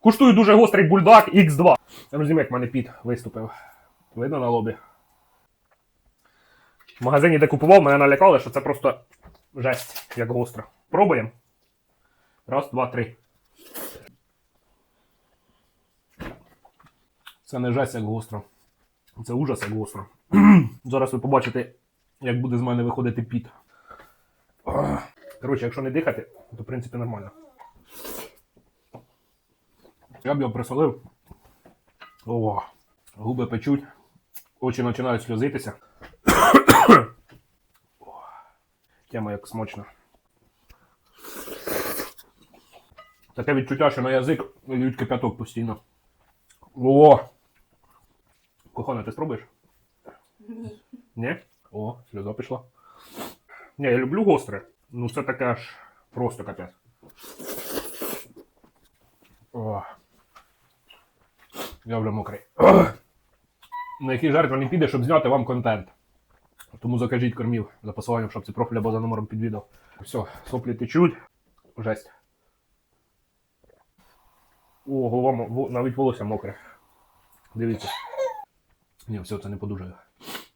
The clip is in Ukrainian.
Куштую дуже гострий бульдак X2. Розумію, як мене піт виступив. Видно на лобі. В магазині, де купував, мене налякали, що це просто жесть, як гостро. Пробуємо. Раз, два, три. Це не жесть, як гостро. Це ужас, як гостро. Зараз ви побачите, як буде з мене виходити піт. Коротше, якщо не дихати, то в принципі нормально. Я б його присолив. О, губи печуть, очі починають сльозитися. Тема як смачно. Таке відчуття, що на язик льють кипяток постійно. О! Кохана, ти спробуєш? Ні. Ні? О, сльоза пішла. Ні, я люблю гостре. Ну це таке аж просто капець. О. Я вже мокрий. На який жертва не піде, щоб зняти вам контент. Тому закажіть кормів за посиланням щоб ці профіля або за номером під відео. Все, соплі течуть. Жесть. О, голова навіть волосся мокре. Дивіться. Ні, все, це не подужає.